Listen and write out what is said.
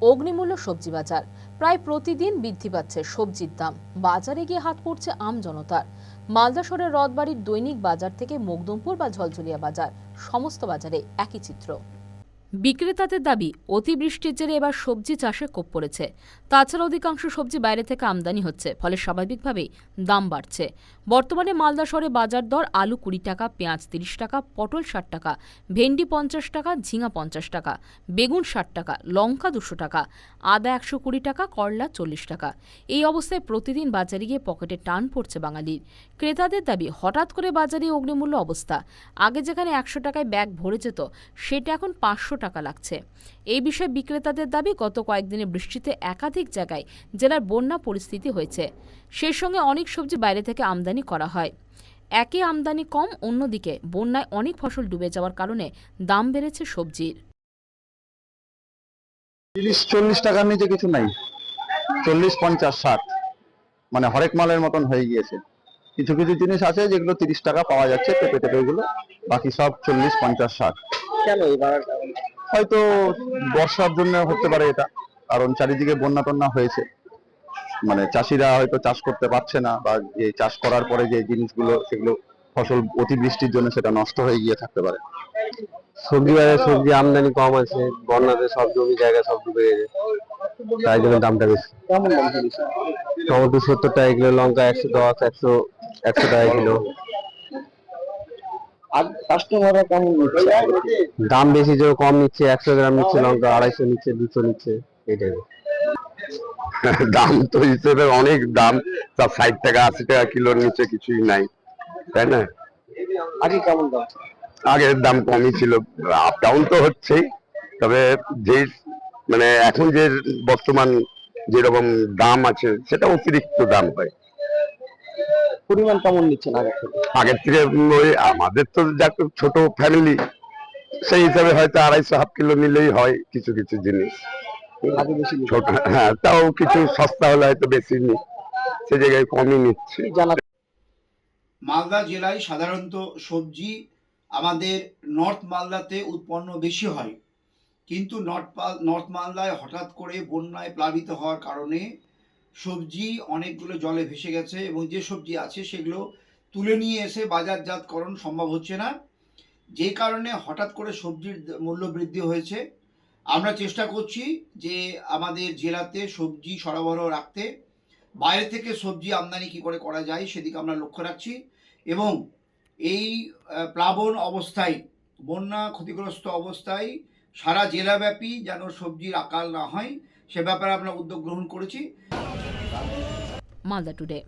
অগ্নিমূল্য সবজি বাজার। প্রায় প্রতিদিন বৃদ্ধি পাচ্ছে সবজির দাম। বাজারে গিয়ে হাত পড়ছে আম জনতার। মালদা শহরের রথবাড়ির দৈনিক বাজার থেকে মকদমপুর বা ঝলঝলিয়া বাজার। সমস্ত বাজারে একই চিত্র। বিক্রেতাদের দাবি, অতিবৃষ্টির জেরে এবার সবজি চাষে কোপ পড়েছে। তাছাড়া অধিকাংশ সবজি বাইরে থেকে আমদানি হচ্ছে, ফলে স্বাভাবিকভাবেই দাম বাড়ছে। বর্তমানে মালদা শহরে বাজার দর আলু কুড়ি টাকা, পেঁয়াজ তিরিশ টাকা, পটল ষাট টাকা, ভেন্ডি পঞ্চাশ টাকা, ঝিঙা পঞ্চাশ টাকা, বেগুন ষাট টাকা, লঙ্কা দুশো টাকা, আদা একশো কুড়ি টাকা, করলা চল্লিশ টাকা। এই অবস্থায় প্রতিদিন বাজারে গিয়ে পকেটে টান পড়ছে বাঙালির। ক্রেতাদের দাবি, হঠাৎ করে বাজারে অগ্নিমূল্য অবস্থা। আগে যেখানে একশো টাকায় ব্যাগ ভরে যেত, সেটা এখন পাঁচশো টাকা লাগছে। এই বিষয়ে বিক্রেতাদের দাবি গত কয়েকদিনের বৃষ্টিতে একাধিক জায়গায় জেলার বন্যা পরিস্থিতি হয়েছে। সেই সঙ্গে অনেক সবজি বাইরে থেকে আমদানি করা হয়। একে আমদানি কম অন্যদিকে বন্যায় অনেক ফসল ডুবে যাওয়ার কারণে দাম বেড়েছে সবজির। তিরিশ চল্লিশ টাকার নিচে কিছু নাই। চল্লিশ পঞ্চাশ ষাট। মানে হরেক মালের মতন হয়ে গিয়েছে। কিছু কিছু জিনিস আছে যেগুলো তিরিশ টাকা পাওয়া যাচ্ছে পেঁপে টেপে গুলো বাকি সব চল্লিশ পঞ্চাশ ষাট। কেন এই বাড়াটা হয়তো বর্ষার জন্য হতে পারে এটা কারণ চারিদিকে বন্যা টন্যা হয়েছে। মানে চাষিরা হয়তো চাষ করতে পারছে না বা যে চাষ করার পরে যে জিনিসগুলো সেগুলো ফসল অতিবৃষ্টির জন্য সেটা নষ্ট হয়ে গিয়ে থাকতে পারে। সবজি বাজারে সবজি আমদানি কম আছে বন্যাতে সব জমি জায়গা সব ডুবে গেছে তাই জন্য দামটা বেশি। টমেটো সত্তর টাকা কিলো লঙ্কা একশো দশ একশো একশো টাকা কিলো। দাম বেশি যে কম নিচ্ছে একশো গ্রাম নিচ্ছে লঙ্কা আড়াইশো নিচ্ছে দুশো নিচ্ছে এটাই দাম তো হিসেবে অনেক দাম। সব ষাট টাকা আশি টাকা কিলোর নিচে কিছুই নাই। তাই না? আগে কেমন দাম আগের দাম কমই ছিল। আপ ডাউন তো হচ্ছেই। তবে যে মানে এখন যে বর্তমান যেরকম দাম আছে সেটা অতিরিক্ত দাম হয়। পরিমাণ কেমন নিচ্ছেন আগে থেকে? আগের থেকে ওই আমাদের তো যাক ছোট ফ্যামিলি সেই হিসাবে হয়তো আড়াইশো হাফ কিলো নিলেই হয় কিছু কিছু জিনিস। ছোট হ্যাঁ তাও কিছু সস্তা হলে হয়তো বেশি নি সে জায়গায় কমই নিচ্ছে। জানা মালদা জেলায় সাধারণত সবজি আমাদের নর্থ মালদাতে উৎপন্ন বেশি হয়। কিন্তু নর্থ পাল- নর্থ মালদায় হঠাৎ করে বন্যায় প্লাবিত হওয়ার কারণে সবজি অনেকগুলো জলে ভেসে গেছে এবং যে সবজি আছে সেগুলো তুলে নিয়ে এসে বাজারজাতকরণ সম্ভব হচ্ছে না। যে কারণে হঠাৎ করে সবজির মূল্য বৃদ্ধি হয়েছে। আমরা চেষ্টা করছি যে আমাদের জেলাতে সবজি সরবরাহ রাখতে। বাইরে থেকে সবজি আমদানি কি করে করা যায় সেদিকে আমরা লক্ষ্য রাখছি এবং এই প্লাবন অবস্থায়, বন্যা ক্ষতিগ্রস্ত অবস্থায় সারা জেলাব্যাপী যেন সবজির আকাল না হয় সে ব্যাপারে আমরা উদ্যোগ গ্রহণ করেছি। মালদা টুডে